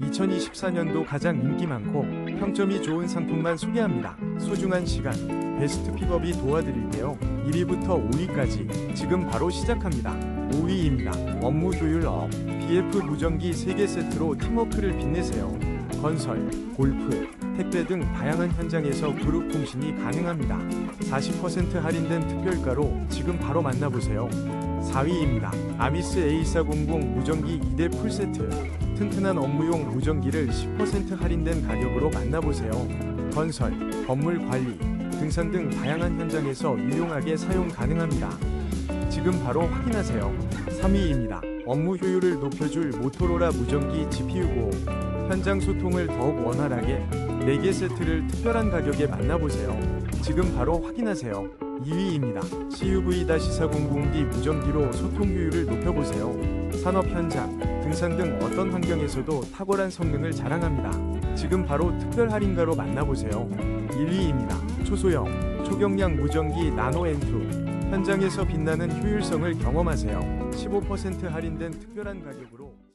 2024년도 가장 인기 많고 평점이 좋은 상품만 소개합니다. 소중한 시간, 베스트 픽업이 도와드릴게요. 1위부터 5위까지 지금 바로 시작합니다. 5위입니다. 업무 효율 업. BF 무전기 3개 세트로 팀워크를 빛내세요. 건설, 골프, 택배 등 다양한 현장에서 그룹 통신이 가능합니다. 40% 할인된 특별가로 지금 바로 만나보세요. 4위입니다. 아미스 A400 무전기 2대 풀세트. 튼튼한 업무용 무전기를 10% 할인된 가격으로 만나보세요. 건설, 건물 관리, 등산 등 다양한 현장에서 유용하게 사용 가능합니다. 지금 바로 확인하세요. 3위입니다. 업무 효율을 높여줄 모토로라 무전기 GPU 보호. 현장 소통을 더욱 원활하게 4개 세트를 특별한 가격에 만나보세요. 지금 바로 확인하세요. 2위입니다. CUV-400D 무전기로 소통 효율을 높여보세요. 산업 현장, 등산 등 어떤 환경에서도 탁월한 성능을 자랑합니다. 지금 바로 특별 할인가로 만나보세요. 1위입니다. 초소형, 초경량 무전기 나노 N2. 현장에서 빛나는 효율성을 경험하세요. 15% 할인된 특별한 가격으로